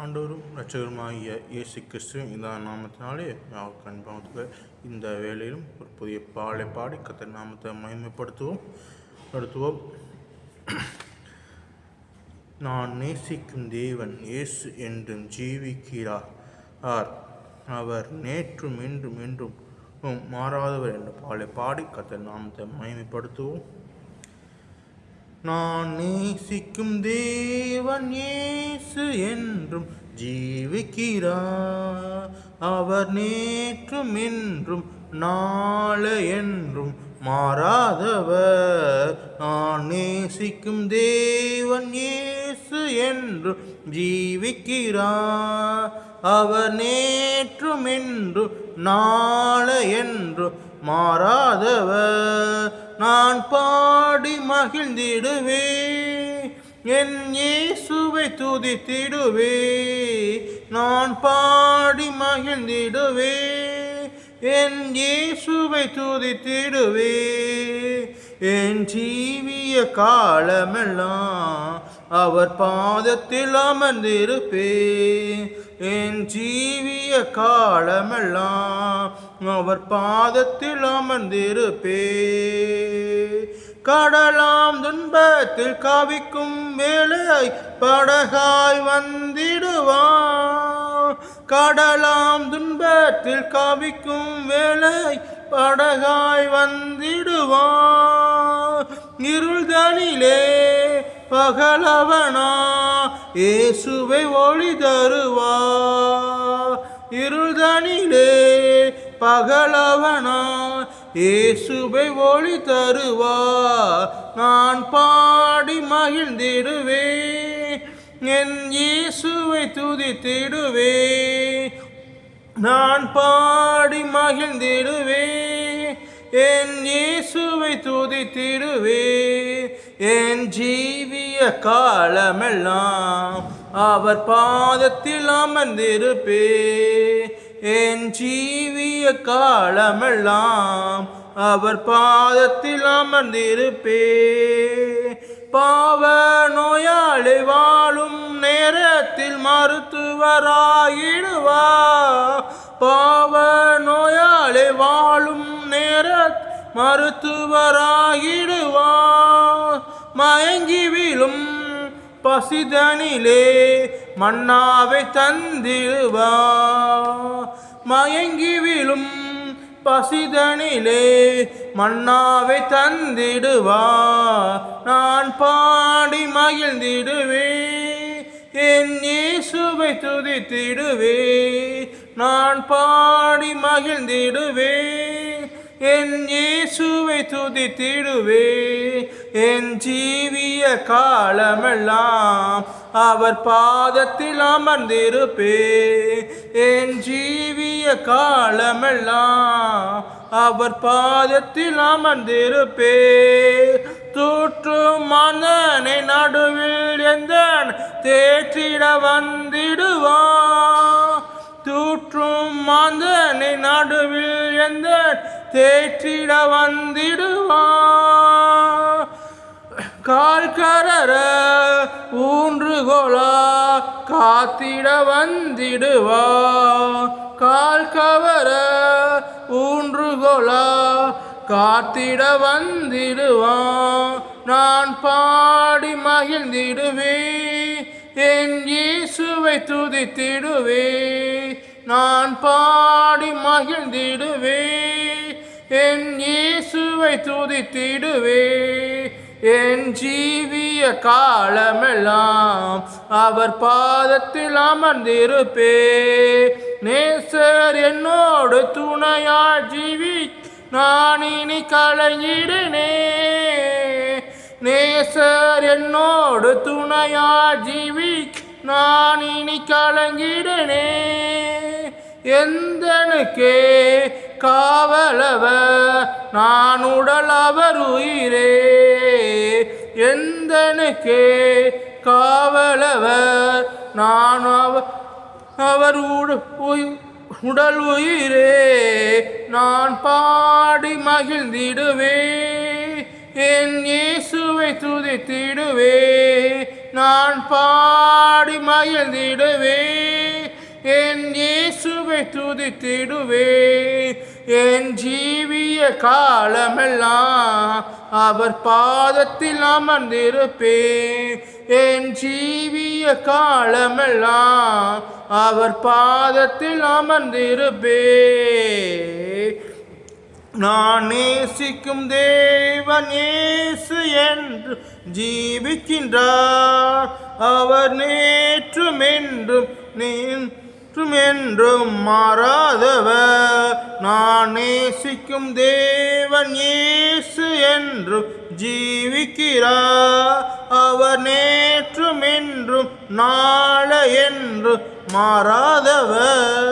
ஆண்டோரும் இரட்சகருமாகிய இயேசு கிறிஸ்து இந்த நாமத்தினாலே யாவுக்கு அன்பாக இந்த வேலையிலும் ஒரு புதிய பாடலை பாடி கத்தர் நாமத்தை மகிமைப்படுத்துவோம். படுத்துவோம் நான் நேசிக்கும் தேவன் இயேசு என்றும் ஜீவிக்கிறார். ஆர் அவர் நேற்றும் இன்றும் என்றும் மாறாதவர் என்று பாலை பாடி கத்தர் நாமத்தை மகிமைப்படுத்துவோம். நான் நேசிக்கும் தேவன் இயேசு என்றும் ஜீவிக்கிறார். அவர் நேற்றும் என்றும் நாளை என்றும் மாறாதவர். நான் நேசிக்கும் தேவன் இயேசு என்றும் ஜீவிக்கிறார். அவர் நேற்றும் என்றும் நாளை என்றும் மாறாதவர். நான் பாடி மகிழ்ந்திடுவே. என் இயேசுவை துதித்திடுவே. நான் பாடி மகிழ்ந்திடுவே. என் இயேசுவை துதித்திடுவே. என் ஜீவிய காலமெல்லாம் அவர் பாதத்தில் அமர்ந்திருப்பே என் ஜீவிய காலமெல்லாம் அவர் பாதத்தில் அமர்ந்திருப்பே கடலாம் துன்பத்தில் காவிக்கும் வேலை படகாய் வந்திடுவான். கடலாம் துன்பத்தில் காவிக்கும் வேலை படகாய் வந்திடுவான். இருள்தனிலே பகலவனா இயேசுவை ஒளி தருவா. இருதனிலே பகலவனா இயேசுவை ஒளி தருவா. நான் பாடி மகிழ்ந்திடுவே என் இயேசுவை துதித்திடுவே நான் பாடி மகிழ்ந்திடுவே என் இயேசுவை துதித்திடுவே என் ஜீவி காலமெல்லாம் அவர் பாதத்தில் அமர்ந்திருப்பே. என் ஜீவிய காலமெல்லாம் அவர் பாதத்தில் அமர்ந்திருப்பே. பாவ நோயாளி வாழும் நேரத்தில் மருத்துவராயிடுவா. பாவ நோயாளி வாழும் நேர மருத்துவராயிடுவா. மயங்கி விழும் பசிதனிலே மன்னாவை தந்திடுவா. மயங்கி விழும் பசிதனிலே மன்னாவை தந்திடுவா. நான் பாடி மகிழ்ந்திடுவே என் இயேசுவை துதித்திடுவே நான் பாடி மகிழ்ந்திடுவே என் இயேசுவை துதித்திடுவே என் ஜீவிய காலமெல்லாம் அவர் பாதத்தில் அமர்ந்திருப்பே என் ஜீவிய காலமெல்லாம் அவர் பாதத்தில் அமர்ந்திருப்பே தூற்று மன்னனை நடுவில் எந்த தேற்றிட வந்திடுவான்? தூற்றும் மந்தனை நடுவில் எந்த தேற்றிட வந்திடுவான்? கால் கரர ஊன்றுகோலா காத்திட வந்திடுவா. கால் கவர ஊன்றுகோலா காத்திட வந்திடுவான் நான் பாடி மகிழ்ந்திடுவே என் இயேசுவை துதித்திடுவே நான் பாடி மகிழ்ந்திடுவே என் இயேசுவை துதித்திடுவே என் ஜீவிய காலமெல்லாம் அவர் பாதத்தில் அமர்ந்திருப்பே. நேசர் என்னோடு துணையா ஜீவி நான் இனி கலைஞிடனே நேசர் என்னோடு துணையா ஜீவி நான் இனி கலங்கிடனே. எந்தனுக்கே காவலவ நான் உடல் அவர் உயிரே எந்தனுக்கே காவலவர் நான் அவர் அவர் உடல் உயிரே நான் பாடி மகிழ்ந்திடுவே என் இயேசுவை துதித்திடுவே. நான் பாடி மகிழ்ந்திடுவே என் இயேசுவை துதித்திடுவே. என் ஜீவிய காலமெல்லாம் அவர் பாதத்தில் அமர்ந்திருப்பேன். என் ஜீவிய காலமெல்லாம் அவர் பாதத்தில் அமர்ந்திருப்பேன். நான் நேசிக்கும் தேவன் இயேசு என்று ஜீவிக்கின்றார். அவர் நேற்றும் என்றும் நேற்றும் என்றும் மாறாதவர். நான் நேசிக்கும் தேவன் இயேசு என்றும் ஜீவிக்கிறார். அவர் நேற்றும் என்றும் நாளை என்று மாறாதவர்.